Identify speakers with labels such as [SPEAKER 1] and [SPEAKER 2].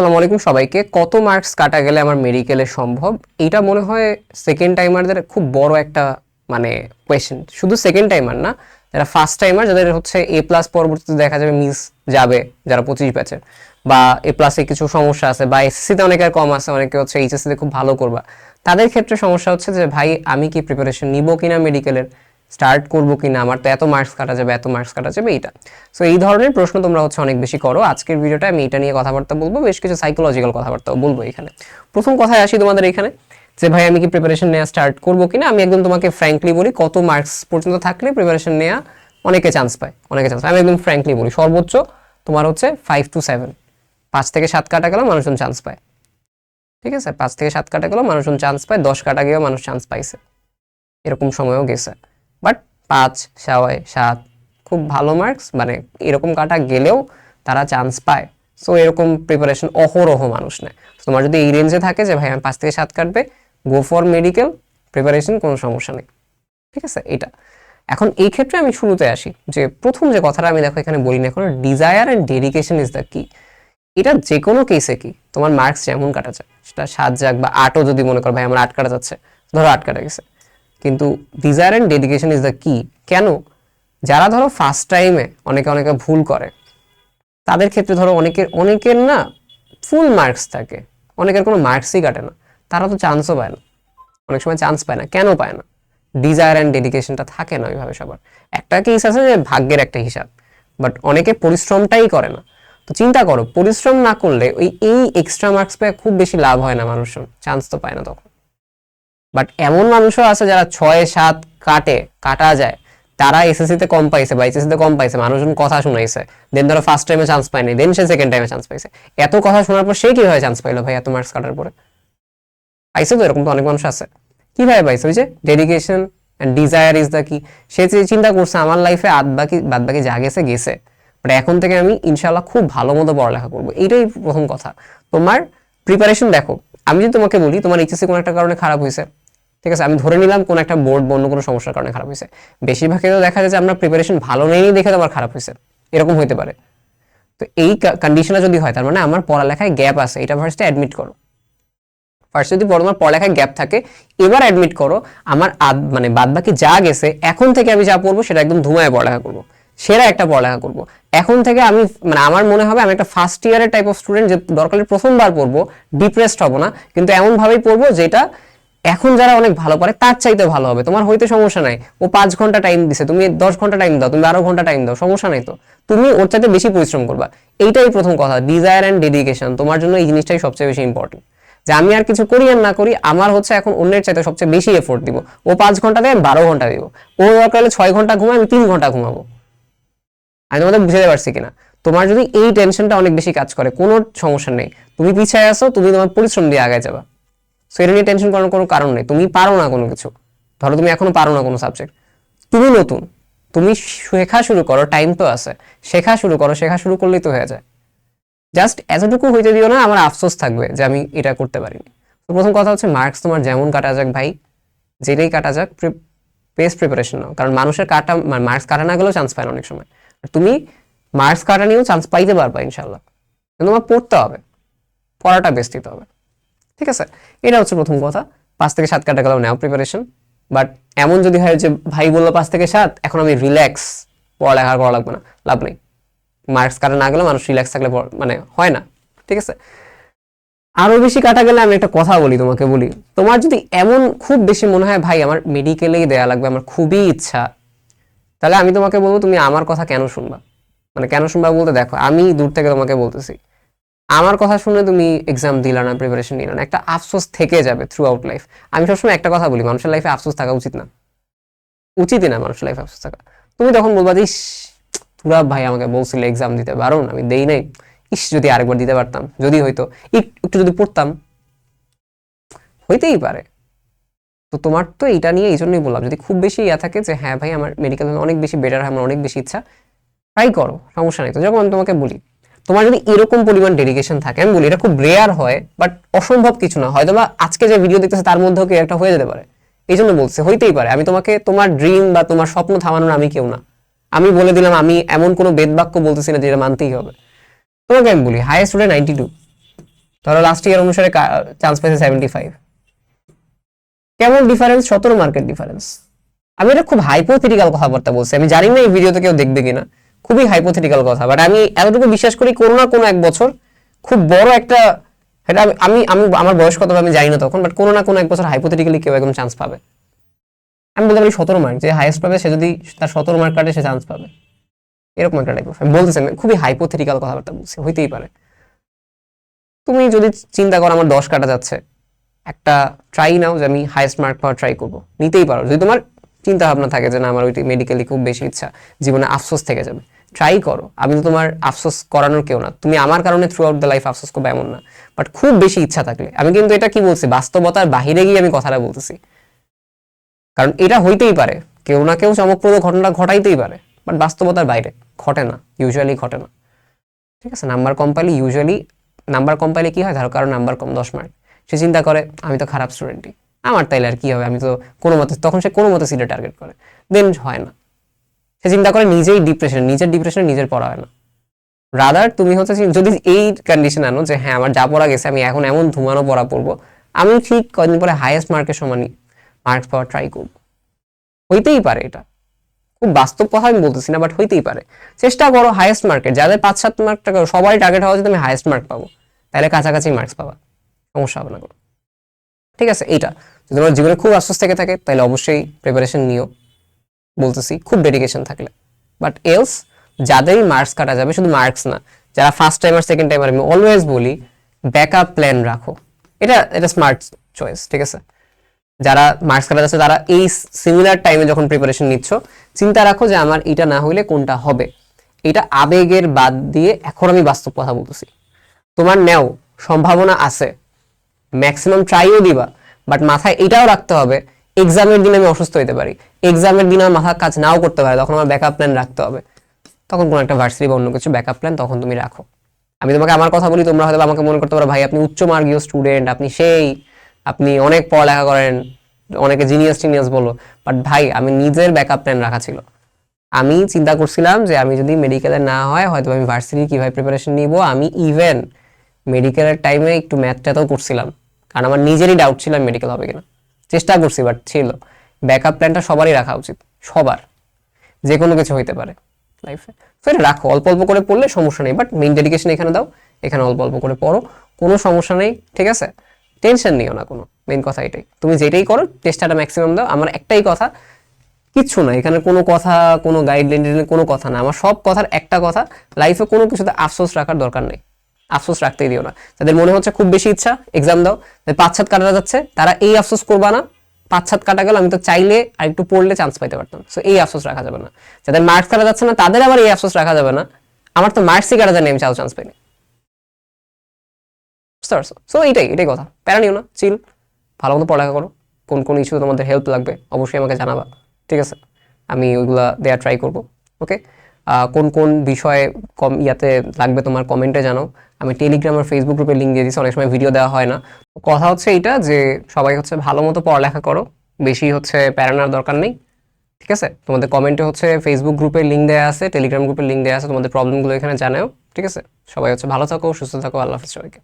[SPEAKER 1] আসসালামু আলাইকুম সবাইকে। কত মার্কস কাটা গেলে আমার মেডিকেলে সম্ভব? এটা মনে হয় সেকেন্ড টাইমারদের খুব বড় একটা মানে কোয়েশ্চেন শুধু সেকেন্ড টাইমার না, যারা ফার্স্ট টাইমার যাদের হচ্ছে এ প্লাস পরবর্তীতে দেখা যাবে মিস যাবে, যারা পঁচিশ ব্যাচের বা এ প্লাসে কিছু সমস্যা আছে, বা এসএসসিতে অনেকের কম আছে, অনেকে হচ্ছে এইচএসসিতে খুব ভালো করবা। তাদের ক্ষেত্রে সমস্যা হচ্ছে যে, ভাই, আমি কি প্রিপারেশন নিব কিনা মেডিকেলের স্টার্ট করব কিনা? আমার তো এত মার্কস কাটা যাবে, এত মার্কস কাটা যাবে, এইটা। সো এই ধরনের প্রশ্ন তোমরা হচ্ছে অনেক বেশি করো। আজকের ভিডিওটা আমি এটা নিয়ে কথাবার্তা বলব, বেশ কিছু সাইকোলজিক্যাল কথাবার্তাও বলব এখানে। প্রথম কথায় আসি তোমাদের এখানে, যে ভাই, আমি কি প্রিপারেশন নেওয়া স্টার্ট করব কিনা? আমি একদম তোমাকে ফ্র্যাঙ্কলি বলি, কত মার্কস পর্যন্ত থাকলে প্রিপারেশন নেওয়া অনেকে চান্স পায়, অনেকে চান্স পায়। আমি একদম ফ্র্যাঙ্কলি বলি, সর্বোচ্চ তোমার হচ্ছে ফাইভ টু সেভেন পাঁচ থেকে সাত কাটা গেলেও মানুষজন চান্স পায়। ঠিক আছে? পাঁচ থেকে সাত কাটা গেলেও মানুষজন চান্স পায়, দশ কাটা গিয়েও মানুষ চান্স পাইছে। এরকম সময়ও গেছে। পাঁচ, ছয়, সাত, খুব ভালো মার্কস মানে এরকম কাটা গেলেও তারা চান্স পায়। সো এরকম প্রিপারেশন অহরহ মানুষ নেয়। তোমার যদি এই রেঞ্জে থাকে যে, ভাই, আমি পাঁচ থেকে সাত কাটবে গো ফর মেডিকেল প্রিপারেশন কোনো সমস্যা নেই। ঠিক আছে? এটা। এখন এই ক্ষেত্রে আমি শুরুতে আসি যে, প্রথম যে কথাটা আমি দেখো এখানে বলি না এখন desire and dedication is the key এটা যে কোনো কেসে কি, তোমার মার্কস যেমন কাটা যায়, সেটা সাত যাক বা আটও যদি মনে করো, ভাই, আমার আট কাটা যাচ্ছে। ধরো আট কাটা গেছে। কিন্তু desire and dedication is the key কেন? যারা ধরো ফার্স্ট টাইমে অনেকে অনেকে ভুল করে, তাদের ক্ষেত্রে ধরো অনেকের অনেকের না ফুল মার্কস থাকে, অনেকের কোনো মার্কসই কাটে না, তারা তো চান্সও পায় না, অনেক সময় চান্স পায় না, কেন পায় না? ডিজায়ার অ্যান্ড ডেডিকেশনটা থাকে না ওইভাবে সবার। একটা কেস আছে যে ভাগ্যের একটা হিসাব বাট অনেকে পরিশ্রমটাই করে না। তো চিন্তা করো, পরিশ্রম না করলে ওই এই এক্সট্রা মার্কস পেয়ে খুব বেশি লাভ হয় না মানুষজন চান্স তো পায় না তখন। বাট এমন মানুষও আছে যারা ছয়, সাত কাটে, কাটা যায়। তারা এসএসসিতে কম পাইছে বা এইচএসসিতে কম পাইছে, মানুষজন কথা শুনাইছে। দেন ধরো ফার্স্ট টাইমে চান্স পায়নি দেন সে সেকেন্ড টাইমে চান্স পাইছে। এত কথা শোনার পর সে কীভাবে চান্স পাইলো ভাই এত মার্কস কাটার পরে? পাইছে তো এরকম তো অনেক মানুষ আছে। কীভাবে পাইছে? ওই যে dedication and desire is the key সে চিন্তা করছে, আমার লাইফে আদ বাকি বাদ বাকি যা গেছে গেছে। বাট এখন থেকে আমি ইনশাল্লাহ খুব ভালো মতো পড়ালেখা করব। এইটাই প্রথম কথা। তোমার প্রিপারেশন দেখো। আমি যদি তোমাকে বলি, তোমার এইচএসসি কোনো একটা কারণে খারাপ হয়েছে? ঠিক আছে, আমি ধরে নিলাম কোন একটা বোর্ড বা অন্য কোনো সমস্যার কারণে খারাপ হয়েছে। বেশিরভাগ ক্ষেত্রে দেখা যায় যে আমরা প্রিপারেশন ভালো নেই দেখে তোমার খারাপ হয়েছে। এরকম হতে পারে। তো এই কন্ডিশনে যদি হয়, তার মানে আমার পড়ালেখায় গ্যাপ আছে, এটা ফার্স্টে অ্যাডমিট করো। ফার্স্ট যদি তোমার পড়ালেখায় গ্যাপ থাকে, এবার অ্যাডমিট করো, আমার মানে বাদ বাকি যা গেছে, এখন থেকে আমি যা পড়ব, সেটা একদম ধুমায় পড়ালেখা করব। সেরা একটা পড়ালেখা করব। এখন থেকে আমি মানে আমার মনে হবে আমি একটা ফার্স্ট ইয়ারের টাইপ অফ স্টুডেন্ট যে দরকার হলে প্রথমবার পড়ব ডিপ্রেসড হব না। কিন্তু এমনভাবেই পড়ব যেটা এখন যারা অনেক ভালো পারে তার চাইতে ভালো হবে। তোমার হইতে সমস্যা নাই। ও পাঁচ ঘণ্টা টাইম দিছে, তুমি দশ ঘণ্টা টাইম দাও, তুমি বারো ঘণ্টা টাইম দাও, সমস্যা নাই তো। তুমি ওর চাইতে বেশি পরিশ্রম করবা। এইটাই প্রথম কথা ডিজায়ার অ্যান্ড ডেডিকেশন তোমার জন্য এই জিনিসটাই সবচেয়ে বেশি ইম্পর্টেন্ট যে আমি আর কিছু করি আর না করি, আমার হচ্ছে এখন অন্যের চাইতে সবচেয়ে বেশি এফোর্ট দিব। ও পাঁচ ঘণ্টা দেয় বারো ঘণ্টা দিব। ও দরকার হলে ছয় ঘণ্টা ঘুমায়, আমি তিন ঘণ্টা ঘুমাবো। আমি তোমাদের বুঝাতে পারছি কিনা? তোমার যদি এই টেনশনটা অনেক বেশি কাজ করে, কোনো সমস্যা নেই। তুমি পিছিয়ে আসো তুমি তোমার পরিশ্রম দিয়ে আগে যাবা। সো এটা নিয়ে টেনশন করার কোনো কারণ নেই। তুমি পারো না কোনো কিছু। ধরো তুমি এখনও পারো না কোনো সাবজেক্ট তুমি নতুন। তুমি শেখা শুরু করো টাইম তো আছে। শেখা শুরু করো, শেখা শুরু করলেই তো হয়ে যায়। জাস্ট এতটুকু হইতে দিও না, আমার আফসোস থাকবে যে আমি এটা করতে পারিনি। তো প্রথম কথা হচ্ছে মার্কস তোমার যেমন কাটা যাক ভাই, যেটাই কাটা যাক বেস্ট প্রিপারেশন নাও। কারণ মানুষের কাটা মার্কস কাটা না গেলেও চান্স পায় না অনেক সময়। আর তুমি মার্কস কাটা নিয়েও চান্স পাইতে পারবা ইনশাল্লাহ কিন্তু তোমার পড়তে হবে। পড়াটা বেস্ট দিতে হবে। ঠিক আছে? এটা হচ্ছে প্রথম কথা। পাঁচ থেকে সাত কাটা গেলেও নেও প্রিপারেশন বাট এমন যদি হয় যে ভাই বলল পাঁচ থেকে সাত, এখন আমি রিল্যাক্স পড়ালেখা করা লাগবে না। লাভ নেই। মার্কস কাটা না গেলে মানুষ রিল্যাক্স থাকলে মানে হয় না। ঠিক আছে? আরও বেশি কাটা গেলে আমি একটা কথা বলি তোমাকে, বলি। তোমার যদি এমন খুব বেশি মনে হয়, ভাই, আমার মেডিকেলেই দেয়া লাগবে, আমার খুবই ইচ্ছা, তাহলে আমি তোমাকে বলব, তুমি আমার কথা কেন শুনবা? মানে কেন শুনবা বলতে দেখো, আমি দূর থেকে তোমাকে বলতেছি। আমার কথা শুনে তুমি এক্সাম দিলা না প্রিপারেশন নিলা না, একটা আফসোস থেকে যাবে থ্রু আউট লাইফ আমি সবসময় একটা কথা বলি, মানুষের লাইফে আফসোস থাকা উচিত না। উচিতই না মানুষের লাইফে আফসোস থাকা। তুমি তখন বলবা যে, ইস তোরা ভাই আমাকে বলছিল এক্সাম দিতে, বারণ, আমি দেই নাই। ইস, যদি আরেকবার দিতে পারতাম, যদি হয়তো এক- একটু যদি পড়তাম, হইতেই পারে। তো তোমার তো এটা নিয়ে এই জন্যই বললাম, যদি খুব বেশি ইয়া থাকে যে হ্যাঁ ভাই, আমার মেডিকেল অনেক বেশি বেটার হয়, আমার অনেক বেশি ইচ্ছা ট্রাই করো, সমস্যা নেই। তো যখন তোমাকে বলি তোমার যদি এরকম পরিমাণ ডেডিকেশন থাকে, আমি বলি এটা খুব রেয়ার হয় বাট অসম্ভব কিছু না। হয়তো বা আজকে যে ভিডিও দেখতেছে, তার মধ্যেও কি একটা হয়ে যেতে পারে। এই জন্য বলছে, হইতেই পারে। আমি তোমাকে, তোমার ড্রিম বা তোমার স্বপ্ন থামানোর আমি কেউ না। আমি বলে দিলাম, আমি এমন কোনো বেদবাক্য বলতেছি না যেটা মানতেই হবে। তোমাকে আমি বলি হাইয়েস্ট স্টুডেন্ট নাইনটি টু ধরো লাস্ট ইয়ার অনুসারে চান্স পেয়েছে সেভেন্টি ফাইভ কেমন ডিফারেন্স সতেরো মার্কেট ডিফারেন্স আমি এটা খুব হাইপোথেটিক্যাল কথাবার্তা বলছি। আমি জানি না এই ভিডিওতে কেউ দেখবে কিনা। খুবই হাইপোথেটিক্যাল কথা বাট আমি এতটুকু বিশ্বাস করি কোনো না কোনো এক বছর খুব বড় একটা এটা আমি- আমি আমি, আমার বয়স কত আমি জানি না তখন বাট কোনো না কোনো এক বছর হাইপোথেটিক্যালি কেউ একদম চান্স পাবে। আমি বলতে পারি সতেরো মার্ক যে হাইয়েস্ট পাবে সে যদি তার সতেরো মার্ক কাটে সে চান্স পাবে। এরকম একটা টাইপ আমি বলতেছি আমি খুবই হাইপোথেটিক্যাল কথাবার্তা বলছি, হইতেই পারে। তুমি যদি চিন্তা করো আমার দশ কাটা যাচ্ছে, একটা ট্রাই নাও যে আমি হাইয়েস্ট মার্ক পাওয়ার ট্রাই করব, নিতেই পারো। যদি তোমার চিন্তা ভাবনা থাকে যে না, আমার ওইটি মেডিকেলি খুব বেশি ইচ্ছা, জীবনে আফসোস থেকে যাবে। ট্রাই করো। আমি তো তোমার আফসোস করানোর কেউ না। তুমি আমার কারণে থ্রু আউট দ্য লাইফ আফসোস করবে এমন না। বাট খুব বেশি ইচ্ছা থাকলে। আমি কিন্তু এটা কি বলছি? বাস্তবতার বাহিরে গিয়ে আমি কথাটা বলতেছি। কারণ এটা হইতেই পারে। কেউ না কেউ চমকপ্রদ ঘটনা ঘটাইতেই পারে। বাট বাস্তবতার বাইরে। ঘটে না। ইউজুয়ালি ঘটে না। ঠিক আছে? নাম্বার কম পাইলে ইউজুয়ালি নাম্বার কম পাইলে কি হয়? ধরো কারও নাম্বার কম, দশ মার্ক সে চিন্তা করে, আমি তো খারাপ স্টুডেন্টই আমার তাইলে আর কি হবে? আমি তো কোনো মতে তখন সে কোনো মতে সিটে টার্গেট করে। দেন হয় না। সে চিন্তা করে নিজেই ডিপ্রেশন নিজের ডিপ্রেশন নিজের পড়া হয় না। রাদার তুমি হচ্ছে যদি এই কন্ডিশন আনো যে হ্যাঁ আমার যা পড়া গেছে, আমি এখন এমন ধুমানো পড়া পড়ব, আমি ঠিক কদিন পরে হাইয়েস্ট মার্কের সমানই মার্কস পাওয়ার ট্রাই করব। হইতেই পারে এটা। খুব বাস্তব কথা আমি বলতেছি না বাট হইতেই পারে। চেষ্টা করো হাইয়েস্ট মার্কেট যাদের পাঁচ, সাত মার্ক টাকা সবাই টার্গেট হওয়া যদি আমি হাইয়েস্ট মার্ক পাবো। তাহলে কাছাকাছি মার্কস পাবা। সমস্যা হবে না কোনো। ঠিক আছে, এইটা। যদি তোমার জীবনে খুব আফসোস থেকে থাকে, তাহলে অবশ্যই প্রিপারেশন নিও। বলতেছি, খুব ডেডিকেশন থাকলে। বাট এলস যাদেরই মার্কস কাটা যাবে, শুধু মার্কস না, যারা ফার্স্ট টাইম আর সেকেন্ড টাইমার আমি অলওয়েজ বলি ব্যাকআপ প্ল্যান রাখো। এটা এটা স্মার্ট চয়েস ঠিক আছে? যারা মার্কস কাটা যাচ্ছে, তারা এই সিমিলার টাইমে যখন প্রিপারেশন নিচ্ছ, চিন্তা রাখো যে আমার এটা না হইলে কোনটা হবে। এটা আবেগের বাদ দিয়ে এখন আমি বাস্তব কথা বলতেছি। তোমার নেও, সম্ভাবনা আছে। ম্যাক্সিমাম ট্রাইও দিবা বাট মাথায় এটাও রাখতে হবে এক্সামের দিন আমি অসুস্থ হতে পারি। এক্সামের দিন আমার মাথা কাজ নাও করতে পারে, তখন আমার ব্যাকআপ প্ল্যান রাখতে হবে। তখন কোনো একটা ভার্সিটি বা অন্য কিছু ব্যাকআপ প্ল্যান তখন তুমি রাখো। আমি তোমাকে আমার কথা বলি, তোমরা হয়তো আমাকে মনে করতে পারো, ভাই, আপনি উচ্চ মার্গীয় স্টুডেন্ট আপনি সেই, আপনি অনেক পড়ালেখা করেন, অনেকে জিনিয়াস টিনিয়াস বলো বাট ভাই, আমি নিজের ব্যাকআপ প্ল্যান রাখা ছিল। আমি চিন্তা করছিলাম যে আমি যদি মেডিকেলে না হয় হয়তো আমি ভার্সিটি কীভাবে প্রিপারেশন নিব? আমি ইভেন মেডিকেলের টাইমে একটু ম্যাথটাতেও করছিলাম। কারণ আমার নিজেরই ডাউট ছিল মেডিকেল হবে কিনা। চেষ্টা করছি বাট ছিল। ব্যাকআপ প্ল্যানটা সবারই রাখা উচিত, সবার। যে কোনো কিছু হইতে পারে লাইফে এটা রাখো, অল্প অল্প করে পড়লে সমস্যা নেই বাট মেইন ডেডিকেশন এখানে দাও, এখানে অল্প অল্প করে পড়ো, কোনো সমস্যা নেই, ঠিক আছে? টেনশন নিও না কোনো মেন কথা এটাই। তুমি যেটাই করো, চেষ্টাটা ম্যাক্সিমাম দাও। আমার একটাই কথা, কিচ্ছু না, এখানে কোনো কথা, কোনো গাইডলাইন কোনো কথা না। আমার সব কথার একটা কথা লাইফে কোনো কিছুতে আফসোস রাখার দরকার নেই। আফসোস রাখতেই দিও না। যাদের মনে হচ্ছে খুব বেশি ইচ্ছা এক্সাম দাও। পাঁচ সাত কাটা যাচ্ছে, তারা এই আফসোস করবা না। পাঁচ সাত কাটা গেল, আমি তো চাইলে আর একটু পড়লে চান্স পাইতে পারতাম। সো এই আফসোস রাখা যাবে না। যাদের মার্কস কাটা যাচ্ছে না, তাদের আবার এই আফসোস রাখা যাবে না। আমার তো মার্কসই কাটা জানি আমি চাও চান্স পাইনি। বুঝতে পারছ? সো এইটাই, এটাই কথা। প্যারা নিও না চিল ভালো মতো পড়ালেখা করো। কোন কোন ইস্যু তোমাদের হেল্প লাগবে, অবশ্যই আমাকে জানাবা। ঠিক আছে? আমি ওইগুলা দেওয়া ট্রাই করব। ওকে কোন কোন বিষয়ে কম ইয়াতে লাগবে তোমার কমেন্টে জানো আমি টেলিগ্রাম আর ফেসবুক গ্রুপে লিঙ্ক দিয়ে দিচ্ছি অনেক সময় ভিডিও দেওয়া হয় না। কথা হচ্ছে এইটা যে সবাই হচ্ছে ভালো মতো পড়ালেখা করো, বেশি হচ্ছে প্যারানার দরকার নেই, ঠিক আছে? তোমাদের কমেন্টে হচ্ছে ফেসবুক গ্রুপের লিঙ্ক দেওয়া আছে টেলিগ্রাম গ্রুপের লিঙ্ক দেওয়া আছে, তোমাদের প্রবলেমগুলো এখানে জানাও, ঠিক আছে? সবাই হচ্ছে ভালো থাকো, সুস্থ থাকো, আল্লাহ হাফিজ সবাইকে।